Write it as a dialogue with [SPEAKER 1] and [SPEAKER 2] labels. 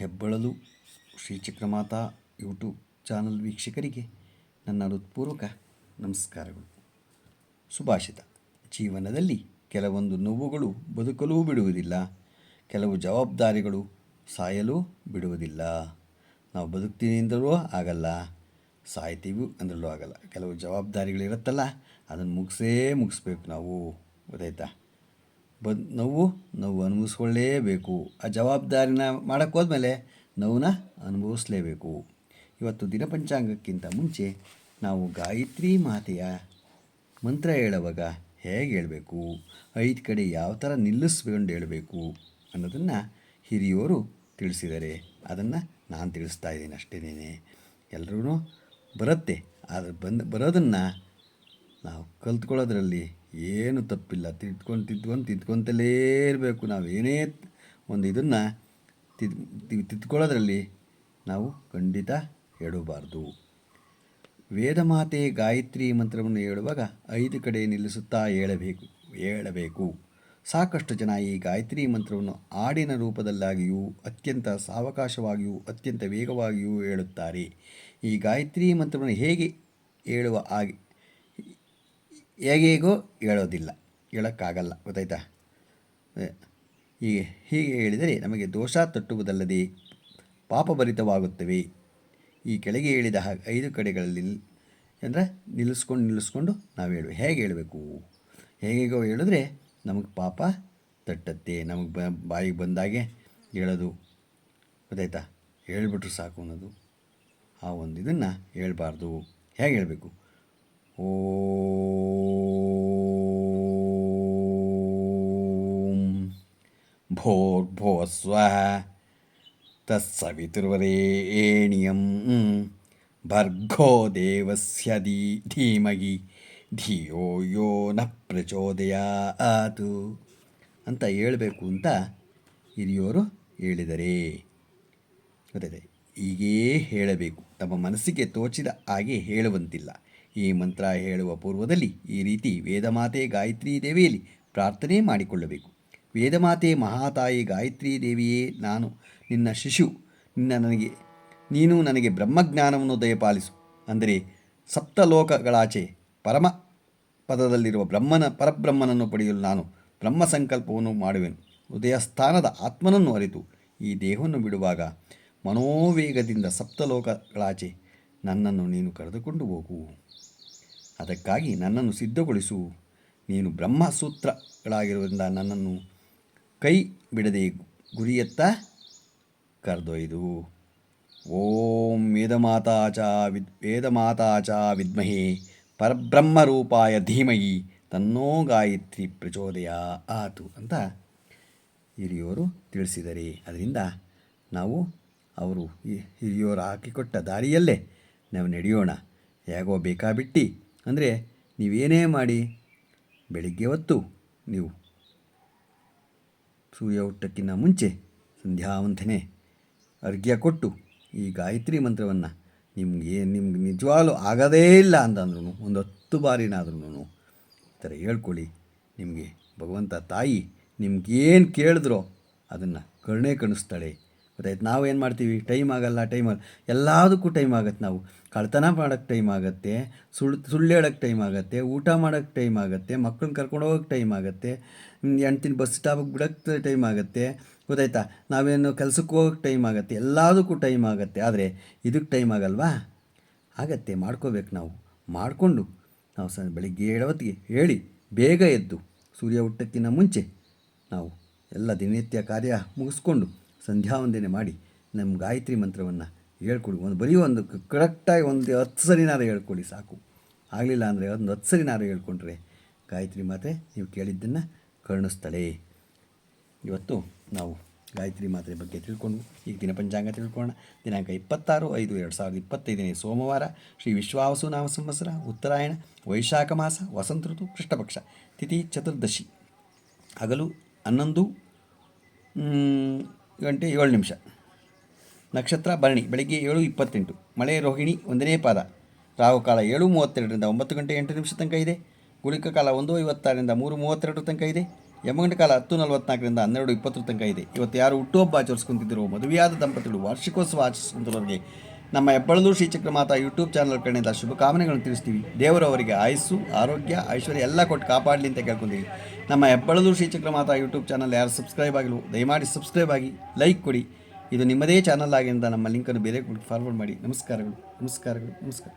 [SPEAKER 1] ಹೆಬ್ಬಳಲು Shri Chakramata YouTube channel ವೀಕ್ಷಕರಿಗೆ ನನ್ನ ಹೃತ್ಪೂರ್ವಕ ನಮಸ್ಕಾರಗಳು. ಸುಭಾಷಿತ. ಜೀವನದಲ್ಲಿ ಕೆಲವೊಂದು ನೋವುಗಳು ಬದುಕಲೂ ಬಿಡುವುದಿಲ್ಲ. ಕೆಲವು ಜವಾಬ್ದಾರಿಗಳು ಸಾಯಲೂ ಬಿಡುವುದಿಲ್ಲ. ನಾವು ಬದುಕ್ತೀವಿ ಅಂದರೂ ಆಗಲ್ಲ. ಸಾಯ್ತೀವಿ ಅಂದ್ರಲ್ಲೂ ಆಗಲ್ಲ. ಕೆಲವು ಜವಾಬ್ದಾರಿಗಳಿರುತ್ತಲ್ಲ, ಅದನ್ನು ಮುಗಿಸೇ ಮುಗಿಸ್ಬೇಕು ನಾವು. ಗೊತ್ತಾಯ್ತಾ? ಬದ್ ನೋವು ನೋವು ಅನುಭವಿಸ್ಕೊಳ್ಳೇಬೇಕು. ಆ ಜವಾಬ್ದಾರಿನ ಮಾಡೋಕ್ಕೆ ಹೋದ್ಮೇಲೆ ನೋವನ್ನ ಅನುಭವಿಸ್ಲೇಬೇಕು. ಇವತ್ತು ದಿನಪಂಚಾಂಗಕ್ಕಿಂತ ಮುಂಚೆ ನಾವು ಗಾಯತ್ರಿ ಮಾತೆಯ ಮಂತ್ರ ಹೇಳುವಾಗ ಹೇಗೆ ಹೇಳಬೇಕು? ಐದು ಕಡೆ ಯಾವ ಥರ ನಿಲ್ಲಿಸ್ಕೊಂಡು ಹೇಳಬೇಕು ಅನ್ನೋದನ್ನು ಹಿರಿಯೋರು ತಿಳಿಸಿದ್ದಾರೆ ಅದನ್ನು ನಾನು ತಿಳಿಸ್ತಾ ಇದ್ದೀನಿ ಅಷ್ಟೇನೇ ಎಲ್ಲರೂ ಬರುತ್ತೆ. ಆದರೆ ಬಂದು ಬರೋದನ್ನು ನಾವು ಕಲ್ತ್ಕೊಳ್ಳೋದ್ರಲ್ಲಿ ಏನು ತಪ್ಪಿಲ್ಲ. ತಿದ್ಕೊಂಡು ತಿದ್ಕೊಂಡು ತಿದ್ಕೊತಲೇ ಇರಬೇಕು. ನಾವು ಏನೇ ಒಂದು ಇದನ್ನು ತಿದ್ ತಿದ್ಕೊಳ್ಳೋದ್ರಲ್ಲಿ ನಾವು ಖಂಡಿತ ಹೇಳಬಾರ್ದು. ವೇದಮಾತೆ ಗಾಯತ್ರಿ ಮಂತ್ರವನ್ನು ಹೇಳುವಾಗ ಐದು ಕಡೆ ನಿಲ್ಲಿಸುತ್ತಾ ಹೇಳಬೇಕು ಹೇಳಬೇಕು. ಸಾಕಷ್ಟು ಜನ ಈ ಗಾಯತ್ರಿ ಮಂತ್ರವನ್ನು ಹಾಡಿನ ರೂಪದಲ್ಲಾಗಿಯೂ, ಅತ್ಯಂತ ಸಾವಕಾಶವಾಗಿಯೂ, ಅತ್ಯಂತ ವೇಗವಾಗಿಯೂ ಹೇಳುತ್ತಾರೆ. ಈ ಗಾಯತ್ರಿ ಮಂತ್ರವನ್ನು ಹೇಗೆ ಹೇಳುವ ಹಾಗೆ ಹೇಗೇಗೋ ಹೇಳೋದಿಲ್ಲ, ಹೇಳೋಕ್ಕಾಗಲ್ಲ, ಗೊತ್ತಾಯ್ತಾ? ಹೀಗೆ ಹೀಗೆ ಹೇಳಿದರೆ ನಮಗೆ ದೋಷ ತಟ್ಟುವುದಲ್ಲದೆ ಪಾಪಭರಿತವಾಗುತ್ತವೆ. ಈ ಕೆಳಗೆ ಹೇಳಿದ ಐದು ಕಡೆಗಳಲ್ಲಿ ಅಂದರೆ ನಿಲ್ಲಿಸ್ಕೊಂಡು ನಿಲ್ಲಿಸ್ಕೊಂಡು ನಾವು ಹೇಳುವ. ಹೇಗೆ ಹೇಳಬೇಕು? ಹೇಗೇಗೋ ಹೇಳಿದ್ರೆ ನಮಗೆ ಪಾಪ ತಟ್ಟತ್ತೆ, ನಮಗೆ ಬ, ಬಾಯಿಗೆ ಬಂದಾಗೆ ಹೇಳೋದು. ಗೊತ್ತಾಯ್ತಾ? ಹೇಳ್ಬಿಟ್ರು ಸಾಕು ಅನ್ನೋದು. ಆ ಒಂದು ಇದನ್ನು ಹೇಳಬಾರ್ದು. ಹೇಗೆ ಹೇಳಬೇಕು? ಓಂ ಭೋರ್ಭೋಸ್ವಃ ತತ್ಸವಿತುರ್ವರೇಣ್ಯಂ ಭರ್ಗೋ ದೇವಸ್ಯ ಧೀ ಧೀಮಗಿ ಧಿಯೋ ಯೋ ನ ಪ್ರಚೋದಯಾತು ಅಂತ ಹೇಳಬೇಕು ಅಂತ ಹಿರಿಯೋರು ಹೇಳಿದರೆ. ಗೊತ್ತಾಯ್ತೆ? ಹೀಗೇ ಹೇಳಬೇಕು. ತಮ್ಮ ಮನಸ್ಸಿಗೆ ತೋಚಿದ ಹಾಗೆ ಹೇಳುವಂತಿಲ್ಲ. ಈ ಮಂತ್ರ ಹೇಳುವ ಪೂರ್ವದಲ್ಲಿ ಈ ರೀತಿ ವೇದಮಾತೆ ಗಾಯತ್ರಿ ದೇವಿಯಲ್ಲಿ ಪ್ರಾರ್ಥನೆ ಮಾಡಿಕೊಳ್ಳಬೇಕು. ವೇದಮಾತೆ ಮಹಾತಾಯಿ ಗಾಯತ್ರಿ ದೇವಿಯೇ ನಾನು, ನಿನ್ನ ಶಿಶು, ನಿನ್ನ ನನಗೆ, ನೀನು ನನಗೆ ಬ್ರಹ್ಮಜ್ಞಾನವನ್ನು ದಯಪಾಲಿಸು. ಅಂದರೆ ಸಪ್ತಲೋಕಗಳಾಚೆ ಪರಮ ಪದದಲ್ಲಿರುವ ಬ್ರಹ್ಮನ ಪರಬ್ರಹ್ಮನನ್ನು ಪಡೆಯಲು ನಾನು ಬ್ರಹ್ಮ ಸಂಕಲ್ಪವನ್ನು ಮಾಡುವೆನು. ಹೃದಯಸ್ಥಾನದ ಆತ್ಮನನ್ನು ಅರಿತು, ಈ ದೇಹವನ್ನು ಬಿಡುವಾಗ ಮನೋವೇಗದಿಂದ ಸಪ್ತಲೋಕಗಳಾಚೆ ನನ್ನನ್ನು ನೀನು ಕರೆದುಕೊಂಡು ಹೋಗು. ಅದಕ್ಕಾಗಿ ನನ್ನನ್ನು ಸಿದ್ಧಗೊಳಿಸು. ನೀನು ಬ್ರಹ್ಮಸೂತ್ರಗಳಾಗಿರುವುದರಿಂದ ನನ್ನನ್ನು ಕೈ ಬಿಡದೆ ಗುರಿಯತ್ತ ಕರೆದೊಯ್ದು. ಓಂ ವೇದಮಾತಾ ಚ ವಿದ್ ವೇದಮಾತಾ ಚ ವಿದ್ಮಹೇ ಪರಬ್ರಹ್ಮರೂಪಾಯ ಧೀಮಯಿ ತನ್ನೋ ಗಾಯತ್ರಿ ಪ್ರಚೋದಯ ಆತು ಅಂತ ಹಿರಿಯೋರು ತಿಳಿಸಿದರೆ. ಅದರಿಂದ ನಾವು ಅವರು ಈ ಹಿರಿಯೋರು ಹಾಕಿಕೊಟ್ಟ ದಾರಿಯಲ್ಲೇ ನಾವು ನಡೆಯೋಣ. ಹೇಗೋ ಬೇಕಾಬಿಟ್ಟಿ. ಅಂದರೆ ನೀವೇನೇ ಮಾಡಿ, ಬೆಳಿಗ್ಗೆ ಹೊತ್ತು ನೀವು ಸೂರ್ಯ ಹುಟ್ಟಕ್ಕಿಂತ ಮುಂಚೆ ಸಂಧ್ಯಾ ವಂದನೆ ಅರ್ಘ್ಯ ಕೊಟ್ಟು ಈ ಗಾಯತ್ರಿ ಮಂತ್ರವನ್ನು ನಿಮಗೆ ನಿಮ್ಗೆ ನಿಜವಾಗ್ಲೂ ಆಗೋದೇ ಇಲ್ಲ ಅಂತಂದ್ರೂ ಒಂದು ಹತ್ತು ಬಾರಿನಾದ್ರೂ ಈ ಥರ ಹೇಳ್ಕೊಳ್ಳಿ. ನಿಮಗೆ ಭಗವಂತ ತಾಯಿ ನಿಮ್ಗೇನು ಕೇಳಿದ್ರೋ ಅದನ್ನು ಕರುಣೆ ಕಣಿಸ್ತಾಳೆ. ಗೊತ್ತಾಯ್ತು. ನಾವು ಏನು ಮಾಡ್ತೀವಿ? ಟೈಮ್ ಆಗಲ್ಲ ಟೈಮ್ ಆಗಲ್ಲ. ಎಲ್ಲದಕ್ಕೂ ಟೈಮ್ ಆಗುತ್ತೆ ನಾವು. ಕಳ್ತನ ಮಾಡೋಕ್ಕೆ ಟೈಮ್ ಆಗುತ್ತೆ ಸುಳ್ಳು ಸುಳ್ಳು ಹೇಳೋಕ್ಕೆ ಟೈಮ್ ಆಗುತ್ತೆ, ಊಟ ಮಾಡೋಕ್ಕೆ ಟೈಮ್ ಆಗುತ್ತೆ ಮಕ್ಕಳನ್ನ ಕರ್ಕೊಂಡು ಹೋಗೋಕ್ಕೆ ಟೈಮ್ ಆಗುತ್ತೆ ಹೆಣ್ತಿನ ಬಸ್ ಸ್ಟಾಪಿಗೆ ಬಿಡೋಕ್ಕೆ ಟೈಮ್ ಆಗುತ್ತೆ. ಗೊತ್ತಾಯ್ತಾ? ನಾವೇನು ಕೆಲಸಕ್ಕೆ ಹೋಗೋಕ್ಕೆ ಟೈಮ್ ಆಗುತ್ತೆ. ಎಲ್ಲದಕ್ಕೂ ಟೈಮ್ ಆಗುತ್ತೆ. ಆದರೆ ಇದಕ್ಕೆ ಟೈಮ್ ಆಗಲ್ವಾ? ಆಗತ್ತೆ. ಮಾಡ್ಕೋಬೇಕು ನಾವು. ಮಾಡಿಕೊಂಡು ನಾವು ಸ, ಬೆಳಿಗ್ಗೆ ಏಳವತ್ತಿಗೆ ಹೇಳಿ ಬೇಗ ಎದ್ದು ಸೂರ್ಯ ಹುಟ್ಟಕ್ಕಿಂತ ಮುಂಚೆ ನಾವು ಎಲ್ಲ ದಿನನಿತ್ಯ ಕಾರ್ಯ ಮುಗಿಸ್ಕೊಂಡು ಸಂಧ್ಯಾ ವಂದನೆ ಮಾಡಿ ನಮ್ಮ ಗಾಯತ್ರಿ ಮಂತ್ರವನ್ನು ಹೇಳ್ಕೊಡಿ. ಒಂದು ಬರೀ ಒಂದು ಕರೆಕ್ಟಾಗಿ ಒಂದು ಹತ್ತು ಸರಿನಾರು ಹೇಳ್ಕೊಡಿ ಸಾಕು. ಆಗಲಿಲ್ಲ ಅಂದರೆ ಒಂದು ಹತ್ತು ಸರಿನಾರು ಹೇಳ್ಕೊಂಡ್ರೆ ಗಾಯತ್ರಿ ಮಾತೆ ನೀವು ಕೇಳಿದ್ದನ್ನು ಕರುಣಿಸ್ತಾಳೆ. ಇವತ್ತು ನಾವು ಗಾಯತ್ರಿ ಮಾತ್ರೆ ಬಗ್ಗೆ ತಿಳ್ಕೊಂಡು, ಈಗ ದಿನ ಪಂಚಾಂಗ ತಿಳ್ಕೊಳ್ಳೋಣ. ದಿನಾಂಕ ಇಪ್ಪತ್ತಾರು ಐದು ಎರಡು ಸಾವಿರದ ಇಪ್ಪತ್ತೈದನೇ ಸೋಮವಾರ ಶ್ರೀ ವಿಶ್ವಾವಸು ನಾಮ ಸಂವತ್ಸರ, ಉತ್ತರಾಯಣ, ವೈಶಾಖ ಮಾಸ, ವಸಂತ ಋತು, ಕೃಷ್ಣಪಕ್ಷ, ತಿಥಿ ಚತುರ್ದಶಿ. ಹಗಲು ಹನ್ನೊಂದು ಗಂಟೆ ಏಳು ನಿಮಿಷ. ನಕ್ಷತ್ರ ಭರಣಿ, ಬೆಳಗ್ಗೆ ಏಳು ಇಪ್ಪತ್ತೆಂಟು. ಮಳೆ ರೋಹಿಣಿ, ಒಂದನೇ ಪಾದ. ರಾಹುಕಾಲ ಏಳು ಮೂವತ್ತೆರಡರಿಂದ ಒಂಬತ್ತು ಗಂಟೆ ಎಂಟು ನಿಮಿಷ ತನಕ ಇದೆ. ಗುಳಿಕ ಕಾಲ ಒಂದು ಐವತ್ತಾರರಿಂದ ಮೂರು ಮೂವತ್ತೆರಡು ತನಕ ಇದೆ. ಯಮಗಂಟ ಕಾಲ ಹತ್ತು ನಲವತ್ನಾಲ್ಕರಿಂದ ಹನ್ನೆರಡು ಇಪ್ಪತ್ತರ ತನಕ ಇದೆ. ಇವತ್ತು ಯಾರು ಹುಟ್ಟುಹಬ್ಬ ಆಚರಿಸ್ಕೊಂತಿದ್ದರು ಮದುವೆಯಾದ ದಂಪತಿಗಳು ವಾರ್ಷಿಕೋತ್ಸವ ಆಚರಿಸುವಂಥವ್ರಿಗೆ ನಮ್ಮ ಹೆಬ್ಬಳದೂರು ಶ್ರೀಚಕ್ರ ಮಾತಾ ಯೂಟ್ಯೂಬ್ ಚಾನಲ್ ಕಡೆಯಿಂದ ಶುಭಕಾಮನೆಗಳನ್ನು ತಿಳಿಸ್ತೀವಿ. ದೇವರು ಅವರಿಗೆ ಆಯಸ್ಸು, ಆರೋಗ್ಯ, ಐಶ್ವರ್ಯ ಎಲ್ಲ ಕೊಟ್ಟು ಕಾಪಾಡಲಿ ಅಂತ ಕೇಳ್ಕೊಂತೀವಿ ನಮ್ಮ ಹೆಬ್ಬಳದೂರು ಶ್ರೀಚಕ್ರ ಮಾತಾ ಯೂಟ್ಯೂಬ್ ಚಾನಲ್ ಯಾರು ಸಬ್ಸ್ಕ್ರೈಬ್ ಆಗಿಲ್ವೋ, ದಯಮಾಡಿ ಸಬ್ಸ್ಕ್ರೈಬ್ ಆಗಿ, ಲೈಕ್ ಕೊಡಿ. ಇದು ನಿಮ್ಮದೇ ಚಾನಲ್ ಆಗಿಂದ ನಮ್ಮ ಲಿಂಕನ್ನು ಬೇರೆ ಫಾರ್ವರ್ಡ್ ಮಾಡಿ. ನಮಸ್ಕಾರಗಳು ನಮಸ್ಕಾರಗಳು, ನಮಸ್ಕಾರ.